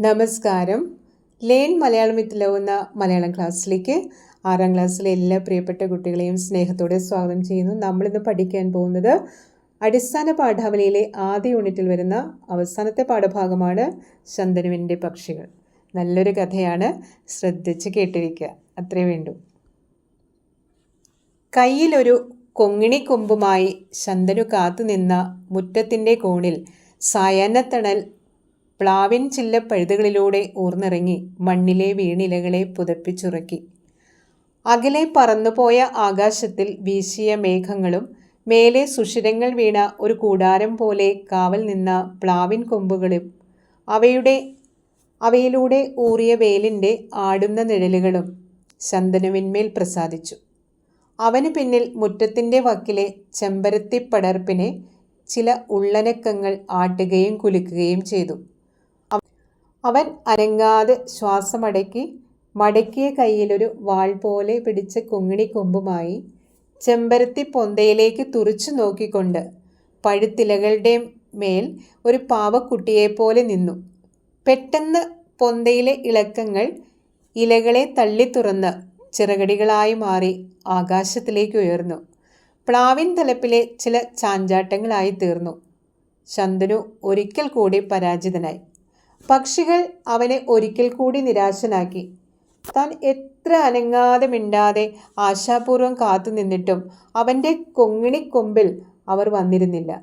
നമസ്കാരം. ലേൺ മലയാളം വിത്തിലാവുന്ന മലയാളം ക്ലാസ്സിലേക്ക് ആറാം ക്ലാസ്സിലെ എല്ലാ പ്രിയപ്പെട്ട കുട്ടികളെയും സ്നേഹത്തോടെ സ്വാഗതം ചെയ്യുന്നു. നമ്മളിന്ന് പഠിക്കാൻ പോകുന്നത് അടിസ്ഥാന പാഠാവലിയിലെ ആദ്യ യൂണിറ്റിൽ വരുന്ന അവസാനത്തെ പാഠഭാഗമാണ് ശന്തനുവിന്റെ പക്ഷികൾ. നല്ലൊരു കഥയാണ്. ശ്രദ്ധിച്ച് കേട്ടിരിക്കുക. അത്രേ വേണ്ടു. കയ്യിലൊരു കൊങ്ങിണിക്കൊമ്പുമായി ശന്തനു കാത്തുനിന്ന മുറ്റത്തിന്റെ കോണിൽ സായാഹ്നത്തണൽ പ്ലാവിൻ ചില്ലപ്പഴുതുകളിലൂടെ ഊർന്നിറങ്ങി മണ്ണിലെ വീണിലകളെ പുതപ്പിച്ചുറക്കി. അകലെ പറന്നുപോയ ആകാശത്തിൽ വീശിയ മേഘങ്ങളും മേലെ സുഷിരങ്ങൾ വീണ ഒരു കൂടാരം പോലെ കാവൽ നിന്ന പ്ലാവിൻ കൊമ്പുകളും അവയുടെ അവയിലൂടെ ഊറിയ വേലിന്റെ ആടുന്ന നിഴലുകളും ശന്തനുവിന്മേൽ പ്രസാദിച്ചു. അവന് പിന്നിൽ മുറ്റത്തിന്റെ വക്കിലെ ചെമ്പരത്തിപ്പടർപ്പിനെ ചില ഉള്ളനക്കങ്ങൾ ആട്ടുകയും കുലുക്കുകയും ചെയ്തു. അവൻ അനങ്ങാതെ ശ്വാസമടക്കി മടക്കിയ കയ്യിലൊരു വാൾ പോലെ പിടിച്ച കുങ്ങിണി കൊമ്പുമായി ചെമ്പരത്തി പൊന്തയിലേക്ക് തുറിച്ചു നോക്കിക്കൊണ്ട് പഴുത്തിലകളുടെ മേൽ ഒരു പാവക്കുട്ടിയെപ്പോലെ നിന്നു. പെട്ടെന്ന് പൊന്തയിലെ ഇളക്കങ്ങൾ ഇലകളെ തള്ളി തുറന്ന് ചിറകടികളായി മാറി ആകാശത്തിലേക്ക് ഉയർന്നു. പ്ലാവിൻ തലപ്പിലെ ചില ചാഞ്ചാട്ടങ്ങളായി തീർന്നു. ശന്തനു ഒരിക്കൽ കൂടി പരാജിതനായി. പക്ഷികൾ അവനെ ഒരിക്കൽ കൂടി നിരാശനാക്കി. താൻ എത്ര അനങ്ങാതെ മിണ്ടാതെ ആശാപൂർവം കാത്തു നിന്നിട്ടും അവന്റെ കൊങ്ങിണിക്കൊമ്പിൽ അവർ വന്നിരുന്നില്ല.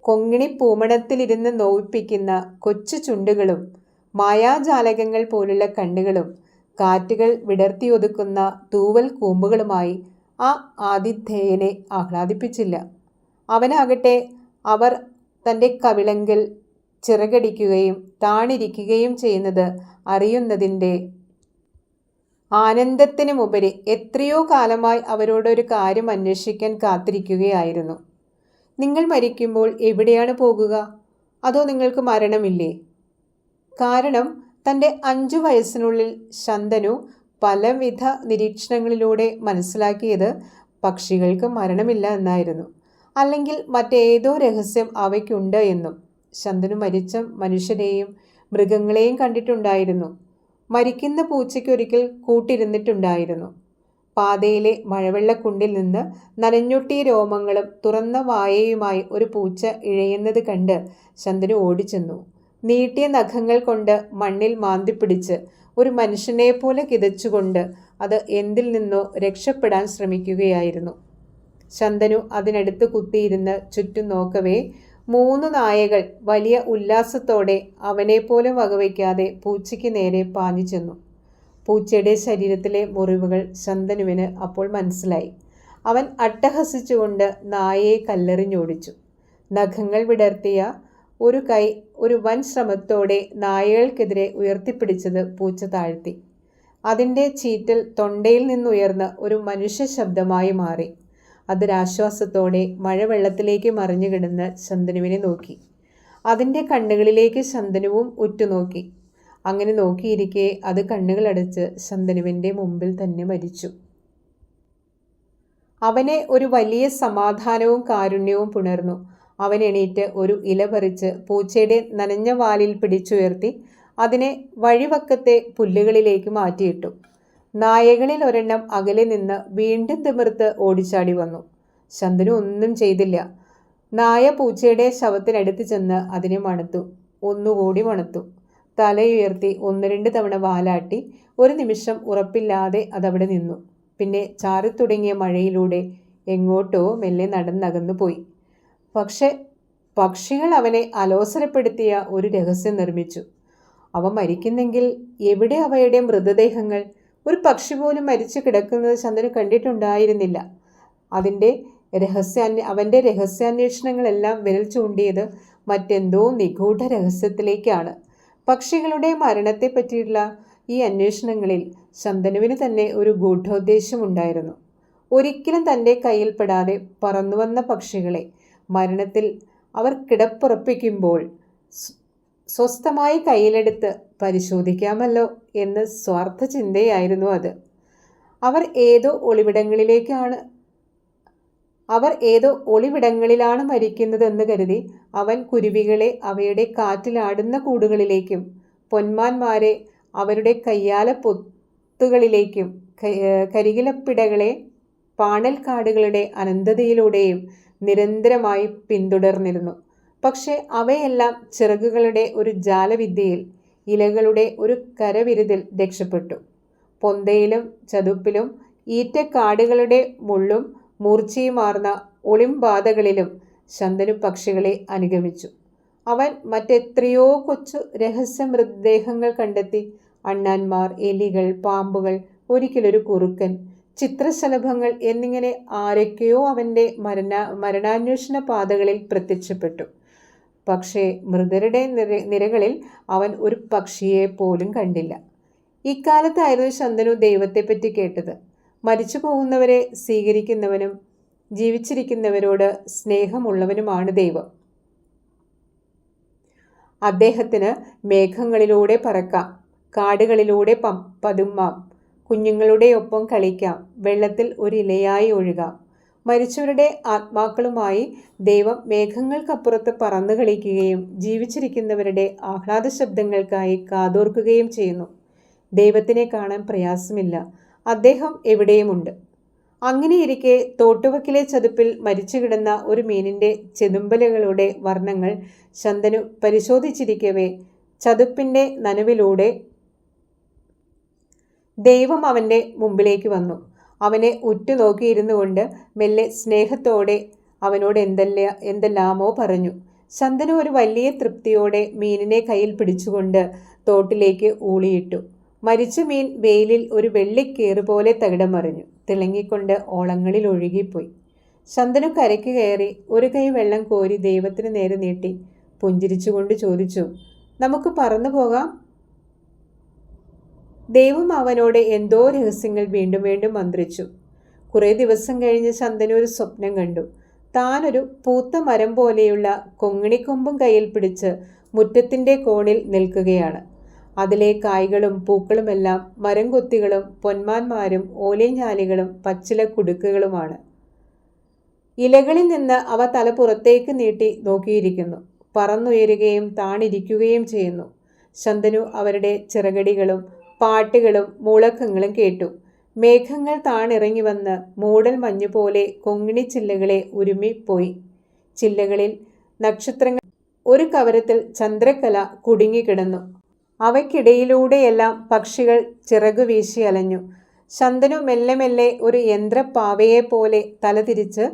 കൊങ്ങിണി പൂമണത്തിലിരുന്ന് നോവിപ്പിക്കുന്ന കൊച്ചു ചുണ്ടുകളും മായാജാലകങ്ങൾ പോലുള്ള കണ്ണുകളും കാറ്റുകൾ വിടർത്തിയൊതുക്കുന്ന തൂവൽ കൂമ്പുകളുമായി ആ ആതിഥേയനെ ആഹ്ലാദിപ്പിച്ചില്ല. അവനാകട്ടെ അവർ തന്റെ കവിളങ്കിൽ ചിറകടിക്കുകയും താണിരിക്കുകയും ചെയ്യുന്നത് അറിയുന്നതിന്റെ ആനന്ദത്തിനുമുപരി എത്രയോ കാലമായി അവരോടൊരു കാര്യം അന്വേഷിക്കാൻ കാത്തിരിക്കുകയായിരുന്നു. നിങ്ങൾ മരിക്കുമ്പോൾ എവിടെയാണ് പോകുക? അതോ നിങ്ങൾക്ക് മരണമില്ലേ? കാരണം തന്റെ അഞ്ചു വയസ്സിനുള്ളിൽ ശന്തനു പലവിധ നിരീക്ഷണങ്ങളിലൂടെ മനസ്സിലാക്കിയത് പക്ഷികൾക്ക് മരണമില്ല എന്നായിരുന്നു. അല്ലെങ്കിൽ മറ്റേതോ രഹസ്യം അവയ്ക്കുണ്ട് എന്നും. ശന്തനു മരിച്ച മനുഷ്യരെയും മൃഗങ്ങളെയും കണ്ടിട്ടുണ്ടായിരുന്നു. മരിക്കുന്ന പൂച്ചയ്ക്കൊരിക്കൽ കൂട്ടിരുന്നിട്ടുണ്ടായിരുന്നു. പാതയിലെ മഴവെള്ളക്കുണ്ടിൽ നിന്ന് നനഞ്ഞൊട്ടിയ രോമങ്ങളും തുറന്ന വായയുമായി ഒരു പൂച്ച ഇഴയുന്നത് കണ്ട് ശന്തനു ഓടിച്ചെന്നു. നീട്ടിയ നഖങ്ങൾ കൊണ്ട് മണ്ണിൽ മാന്തിപ്പിടിച്ച് ഒരു മനുഷ്യനെ പോലെ കിതച്ചുകൊണ്ട് അത് എന്തിൽ നിന്നോ രക്ഷപ്പെടാൻ ശ്രമിക്കുകയായിരുന്നു. ശന്തനു അതിനടുത്ത് കുത്തിയിരുന്ന് ചുറ്റും നോക്കവേ മൂന്ന് നായകൾ വലിയ ഉല്ലാസത്തോടെ അവനെപ്പോലും വകവയ്ക്കാതെ പൂച്ചയ്ക്ക് നേരെ പാഞ്ഞു ചെന്നു. പൂച്ചയുടെ ശരീരത്തിലെ മുറിവുകൾ ശന്തനുവിന് അപ്പോൾ മനസ്സിലായി. അവൻ അട്ടഹസിച്ചുകൊണ്ട് നായയെ കല്ലെറിഞ്ഞോടിച്ചു. നഖങ്ങൾ വിടർത്തിയ ഒരു കൈ ഒരു വൻ ശ്രമത്തോടെ നായകൾക്കെതിരെ ഉയർത്തിപ്പിടിച്ചത് പൂച്ച താഴ്ത്തി. അതിന്റെ ചീറ്റൽ തൊണ്ടയിൽ നിന്നുയർന്ന് ഒരു മനുഷ്യ ശബ്ദമായി മാറി. അതൊരാശ്വാസത്തോടെ മഴവെള്ളത്തിലേക്ക് മറിഞ്ഞു കിടന്ന് ശന്തനുവിനെ നോക്കി. അതിന്റെ കണ്ണുകളിലേക്ക് ശന്തനുവും ഉറ്റുനോക്കി. അങ്ങനെ നോക്കിയിരിക്കെ അത് കണ്ണുകളടച്ച് ശന്തനുവിന്റെ മുമ്പിൽ തന്നെ മരിച്ചു. അവനെ ഒരു വലിയ സമാധാനവും കാരുണ്യവും പുണർന്നു. അവൻ എണീറ്റ് ഒരു ഇല പറിച്ച് പൂച്ചയുടെ നനഞ്ഞ വാലിൽ പിടിച്ചുയർത്തി അതിനെ വഴിവക്കത്തെ പുല്ലുകളിലേക്ക് മാറ്റിയിട്ടു. നായകളിൽ ഒരെണ്ണം അകലെ നിന്ന് വീണ്ടും തിമിർത്ത് ഓടിച്ചാടി വന്നു. ശന്തനു ഒന്നും ചെയ്തില്ല. നായ പൂച്ചയുടെ ശവത്തിനടുത്ത് ചെന്ന് അതിനെ മണത്തു. ഒന്നുകൂടി മണത്തു. തലയുയർത്തി ഒന്ന് രണ്ട് തവണ വാലാട്ടി ഒരു നിമിഷം ഉറപ്പില്ലാതെ അതവിടെ നിന്നു. പിന്നെ ചാറിത്തുടങ്ങിയ മഴയിലൂടെ എങ്ങോട്ടോ മെല്ലെ നടന്നകന്നു പോയി. പക്ഷെ പക്ഷികൾ അവനെ അലോസരപ്പെടുത്തിയ ഒരു രഹസ്യം നിർമ്മിച്ചു. അവ മരിക്കുന്നെങ്കിൽ എവിടെ അവയുടെ മൃതദേഹങ്ങൾ? ഒരു പക്ഷി പോലും മരിച്ചു കിടക്കുന്നത് ചന്ദ്രൻ കണ്ടിട്ടുണ്ടായിരുന്നില്ല. അതിന്റെ രഹസ്യാന്വ അവന്റെ രഹസ്യാന്വേഷണങ്ങളെല്ലാം വിരൽ ചൂണ്ടിയത് മറ്റെന്തോ നിഗൂഢ രഹസ്യത്തിലേക്കാണ്. പക്ഷികളുടെ മരണത്തെ പറ്റിയുള്ള ഈ അന്വേഷണങ്ങളിൽ ശന്തനുവിന് തന്നെ ഒരു ഗൂഢോദ്ദേശമുണ്ടായിരുന്നു. ഒരിക്കലും തന്റെ കയ്യിൽപ്പെടാതെ പറന്നുവന്ന പക്ഷികളെ മരണത്തിൽ അവർ കിടപ്പുറപ്പിക്കുമ്പോൾ സ്വസ്ഥമായി കയ്യിലെടുത്ത് പരിശോധിക്കാമല്ലോ എന്ന് സ്വാർത്ഥ ചിന്തയായിരുന്നു അത്. അവർ ഏതോ ഒളിവിടങ്ങളിലേക്കാണ് അവർ ഏതോ ഒളിവിടങ്ങളിലാണ് മരിക്കുന്നതെന്ന് കരുതി അവൻ കുരുവികളെ അവയുടെ കാറ്റിലാടുന്ന കൂടുകളിലേക്കും പൊന്മാന്മാരെ അവരുടെ കയ്യാല പൊത്തുകളിലേക്കും കരികിലപ്പിടകളെ പാണൽക്കാടുകളുടെ അനന്തതയിലൂടെയും നിരന്തരമായി പിന്തുടർന്നിരുന്നു. പക്ഷെ അവയെല്ലാം ചിറകുകളുടെ ഒരു ജാലവിദ്യയിൽ ഇലകളുടെ ഒരു കരവിരുതിൽ രക്ഷപ്പെട്ടു. പൊന്തയിലും ചതുപ്പിലും ഈറ്റക്കാടുകളുടെ മുള്ളും മൂർച്ചയുമാർന്ന ഒളിമ്പാതകളിലും ശന്തനു പക്ഷികളെ അനുഗമിച്ചു. അവൻ മറ്റെത്രയോ കൊച്ചു രഹസ്യ മൃതദേഹങ്ങൾ കണ്ടെത്തി. അണ്ണാന്മാർ എലികൾ പാമ്പുകൾ ഒരിക്കലൊരു കുറുക്കൻ ചിത്രശലഭങ്ങൾ എന്നിങ്ങനെ ആരൊക്കെയോ അവന്റെ മരണ മരണാന്വേഷണ പാതകളിൽ പ്രത്യക്ഷപ്പെട്ടു. പക്ഷേ മൃതരുടെ നിര നിരകളിൽ അവൻ ഒരു പക്ഷിയെ പോലും കണ്ടില്ല. ഇക്കാലത്തായിരുന്നു ശന്തനു ദൈവത്തെപ്പറ്റി കേട്ടത്. മരിച്ചു പോകുന്നവരെ സ്വീകരിക്കുന്നവനും ജീവിച്ചിരിക്കുന്നവരോട് സ്നേഹമുള്ളവനുമാണ് ദൈവം. അദ്ദേഹത്തിന് മേഘങ്ങളിലൂടെ പറക്കാം കാടുകളിലൂടെ പതുമ്മാം കുഞ്ഞുങ്ങളുടെ ഒപ്പം കളിക്കാം വെള്ളത്തിൽ ഒരു ഇലയായി ഒഴുകാം. മരിച്ചവരുടെ ആത്മാക്കളുമായി ദൈവം മേഘങ്ങൾക്കപ്പുറത്ത് പറന്നു കളിക്കുകയും ജീവിച്ചിരിക്കുന്നവരുടെ ആഹ്ലാദ ശബ്ദങ്ങൾക്കായി കാതോർക്കുകയും ചെയ്യുന്നു. ദൈവത്തിനെ കാണാൻ പ്രയാസമില്ല. അദ്ദേഹം എവിടെയുമുണ്ട്? അങ്ങനെയിരിക്കെ തോട്ടുവക്കിലെ ചതുപ്പിൽ മരിച്ചു കിടന്ന ഒരു മീനിന്റെ ചെതുമ്പലുകളുടെ വർണങ്ങൾ ശന്തനു പരിശോധിച്ചിരിക്കവേ ചതുപ്പിന്റെ നനവിലൂടെ ദൈവം അവന്റെ മുമ്പിലേക്ക് വന്നു. അവനെ ഉറ്റുനോക്കിയിരുന്നു കൊണ്ട് മെല്ലെ സ്നേഹത്തോടെ അവനോട് എന്തെല്ല എന്തെല്ലാമോ പറഞ്ഞു. ശന്തനു ഒരു വലിയ തൃപ്തിയോടെ മീനിനെ കയ്യിൽ പിടിച്ചുകൊണ്ട് തോട്ടിലേക്ക് ഊളിയിട്ടു. മരിച്ച മീൻ വെയിലിൽ ഒരു വെള്ളിക്കേറ് പോലെ തകിടം മറിഞ്ഞു. തിളങ്ങിക്കൊണ്ട് ഓളങ്ങളിൽ ഒഴുകിപ്പോയി. ശന്തനു കരയ്ക്ക് കയറി ഒരു കൈ വെള്ളം കോരി ദൈവത്തിന് നേരെ നീട്ടി പുഞ്ചിരിച്ചുകൊണ്ട് ചോദിച്ചു നമുക്ക് പറന്നു പോകാം? ദൈവം അവനോട് എന്തോ രഹസ്യങ്ങൾ വീണ്ടും വീണ്ടും മന്ത്രിച്ചു. കുറേ ദിവസം കഴിഞ്ഞ് ചന്ദന ഒരു സ്വപ്നം കണ്ടു. താനൊരു പൂത്ത മരം പോലെയുള്ള കൊങ്ങിണിക്കൊമ്പും കയ്യിൽ പിടിച്ച് മുറ്റത്തിന്റെ കോണിൽ നിൽക്കുകയാണ്. അതിലെ കായ്കളും പൂക്കളുമെല്ലാം മരം കൊത്തികളും പൊന്മാന്മാരും ഓലഞ്ഞാലികളും പച്ചില കുടുക്കുകളുമാണ്. ഇലകളിൽ നിന്ന് അവ തല പുറത്തേക്ക് നീട്ടി നോക്കിയിരിക്കുന്നു. പറന്നുയരുകയും താണിരിക്കുകയും ചെയ്യുന്നു. ശന്തനു അവരുടെ ചിറകടികളും പാട്ടുകളും മുളക്കങ്ങളും കേട്ടു. മേഘങ്ങൾ താണിറങ്ങി വന്ന് മൂടൽ മഞ്ഞു പോലെ കൊങ്ങിണി ചില്ലകളെ ഉരുമിപ്പോയി ചില്ലകളിൽ നക്ഷത്രങ്ങൾ ഒരു കവരത്തിൽ ചന്ദ്രക്കല കുടുങ്ങിക്കിടന്നു അവയ്ക്കിടയിലൂടെയെല്ലാം പക്ഷികൾ ചിറകു വീശി അലഞ്ഞു. ശന്തനു മെല്ലെ മെല്ലെ ഒരു യന്ത്രപ്പാവയെ പോലെ തലതിരിച്ച്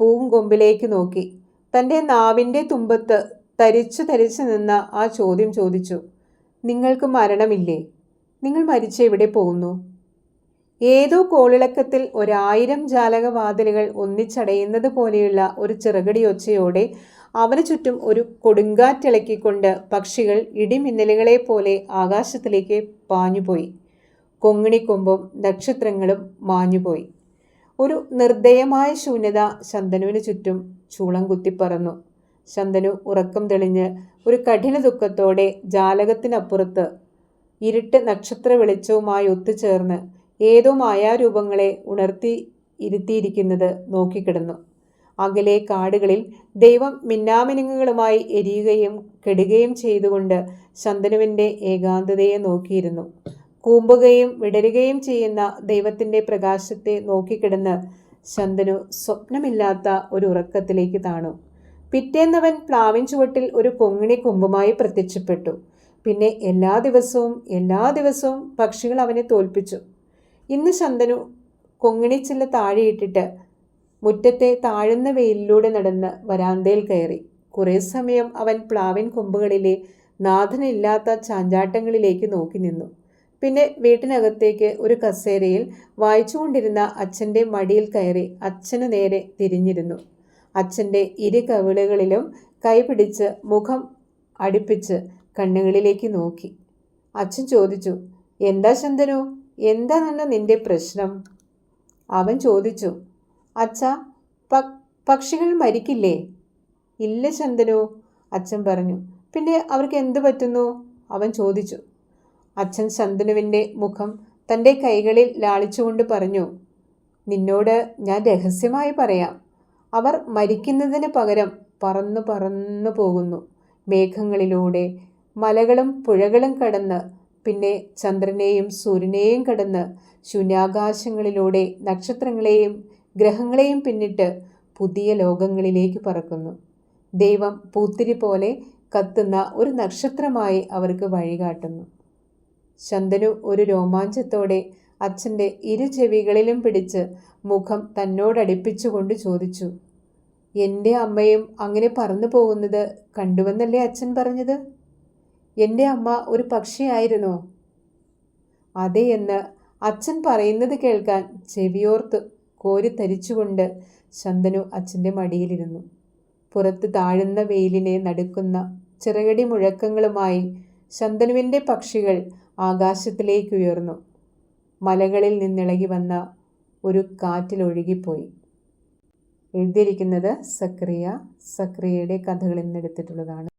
പൂങ്കൊമ്പിലേക്ക് നോക്കി. തന്റെ നാവിന്റെ തുമ്പത്ത് തരിച്ചു തരിച്ചു നിന്ന ആ ചോദ്യം ചോദിച്ചു. നിങ്ങൾക്ക് മരണമില്ലേ? നിങ്ങൾ മരിച്ച എവിടെ പോകുന്നു? ഏതോ കോളിളക്കത്തിൽ ഒരായിരം ജാലകവാതിലുകൾ ഒന്നിച്ചടയുന്നത് പോലെയുള്ള ഒരു ചെറുകടിയൊച്ചയോടെ അവന് ചുറ്റും ഒരു കൊടുങ്കാറ്റിളക്കിക്കൊണ്ട് പക്ഷികൾ ഇടിമിന്നലുകളെ പോലെ ആകാശത്തിലേക്ക് പാഞ്ഞുപോയി. കൊങ്ങിണിക്കൊമ്പും നക്ഷത്രങ്ങളും മാഞ്ഞുപോയി. ഒരു നിർദ്ദയമായ ശൂന്യത ശന്തനുവിന് ചുറ്റും ചൂളം കുത്തിപ്പറന്നു. ശന്തനു ഉറക്കം തെളിഞ്ഞ് ഒരു കഠിന ദുഃഖത്തോടെ ജാലകത്തിനപ്പുറത്ത് ഇരുട്ട് നക്ഷത്ര വെളിച്ചവുമായി ഒത്തുചേർന്ന് ഏതോ മായാരൂപങ്ങളെ ഉണർത്തി ഇരുത്തിയിരിക്കുന്നത് നോക്കിക്കിടന്നു. അകലെ കാടുകളിൽ ദൈവം മിന്നാമിനുങ്ങുകളുമായി എരിയുകയും കെടുകയും ചെയ്തുകൊണ്ട് ശന്തനുവിന്റെ ഏകാന്തതയെ നോക്കിയിരുന്നു. കൂമ്പുകയും വിടരുകയും ചെയ്യുന്ന ദൈവത്തിന്റെ പ്രകാശത്തെ നോക്കിക്കിടന്ന് ശന്തനു സ്വപ്നമില്ലാത്ത ഒരു ഉറക്കത്തിലേക്ക് താണു. പിറ്റേന്നവൻ പ്ലാവിൻ ചുവട്ടിൽ ഒരു കൊങ്ങിണി കൊമ്പുമായി പ്രത്യക്ഷപ്പെട്ടു. പിന്നെ എല്ലാ ദിവസവും എല്ലാ ദിവസവും പക്ഷികൾ അവനെ തോൽപ്പിച്ചു. ഇന്ന് ശന്തനു കൊങ്ങിണിച്ചില്ല താഴെയിട്ടിട്ട് മുറ്റത്തെ താഴ്ന്ന വെയിലിലൂടെ നടന്ന് വരാന്തയിൽ കയറി. കുറേ സമയം അവൻ പ്ലാവിൻ കൊമ്പുകളിലെ നാഥനില്ലാത്ത ചാഞ്ചാട്ടങ്ങളിലേക്ക് നോക്കി നിന്നു. പിന്നെ വീട്ടിനകത്തേക്ക് ഒരു കസേരയിൽ വായിച്ചുകൊണ്ടിരുന്ന അച്ഛന്റെ മടിയിൽ കയറി അച്ഛനു നേരെ തിരിഞ്ഞിരുന്നു. അച്ഛന്റെ ഇരു കവിളുകളിലും കൈപിടിച്ച് മുഖം അടുപ്പിച്ച് കണ്ണുകളിലേക്ക് നോക്കി. അച്ഛൻ ചോദിച്ചു എന്താ ശന്തനു? എന്താണെന്ന് നിന്റെ പ്രശ്നം? അവൻ ചോദിച്ചു അച്ഛ പക്ഷികൾ മരിക്കില്ലേ? ഇല്ല ശന്തനു അച്ഛൻ പറഞ്ഞു. പിന്നെ അവർക്ക് എന്തു പറ്റുന്നു? അവൻ ചോദിച്ചു. അച്ഛൻ ശന്തനുവിന്റെ മുഖം തന്റെ കൈകളിൽ ലാളിച്ചുകൊണ്ട് പറഞ്ഞു നിന്നോട് ഞാൻ രഹസ്യമായി പറയാം. അവർ മരിക്കുന്നതിന് പകരം പറന്നു പറന്നു പോകുന്നു. മേഘങ്ങളിലൂടെ മലകളും പുഴകളും കടന്ന് പിന്നെ ചന്ദ്രനെയും സൂര്യനെയും കടന്ന് ശൂന്യാകാശങ്ങളിലൂടെ നക്ഷത്രങ്ങളെയും ഗ്രഹങ്ങളെയും പിന്നിട്ട് പുതിയ ലോകങ്ങളിലേക്ക് പറക്കുന്നു. ദൈവം പൂത്തിരി പോലെ കത്തുന്ന ഒരു നക്ഷത്രമായി അവർക്ക് വഴികാട്ടുന്നു. ശന്തനു ഒരു രോമാഞ്ചത്തോടെ അച്ഛന്റെ ഇരു ചെവികളിലും പിടിച്ച് മുഖം തന്നോടടുപ്പിച്ചുകൊണ്ട് ചോദിച്ചു എന്റെ അമ്മയും അങ്ങനെ പറന്നു പോകുന്നത് കണ്ടുവെന്നല്ലേ അച്ഛൻ പറഞ്ഞത്? എന്റെ അമ്മ ഒരു പക്ഷിയായിരുന്നോ. അതെ എന്ന് അച്ഛൻ പറയുന്നത് കേൾക്കാൻ ചെവിയോർത്ത് കോരിത്തരിച്ചുകൊണ്ട് ശന്തനു അച്ഛന്റെ മടിയിലിരുന്നു. പുറത്ത് താഴുന്ന വെയിലിനെ നടുക്കുന്ന ചിറകടി മുഴക്കങ്ങളുമായി ശന്തനുവിന്റെ പക്ഷികൾ ആകാശത്തിലേക്ക് ഉയർന്നു. മലകളിൽ നിന്നിളകി വന്ന ഒരു കാറ്റിലൊഴുകിപ്പോയി എഴുതിയിരിക്കുന്നത് സക്രിയ സക്രിയയുടെ കഥകളിൽ നിന്നെടുത്തിട്ടുള്ളതാണ്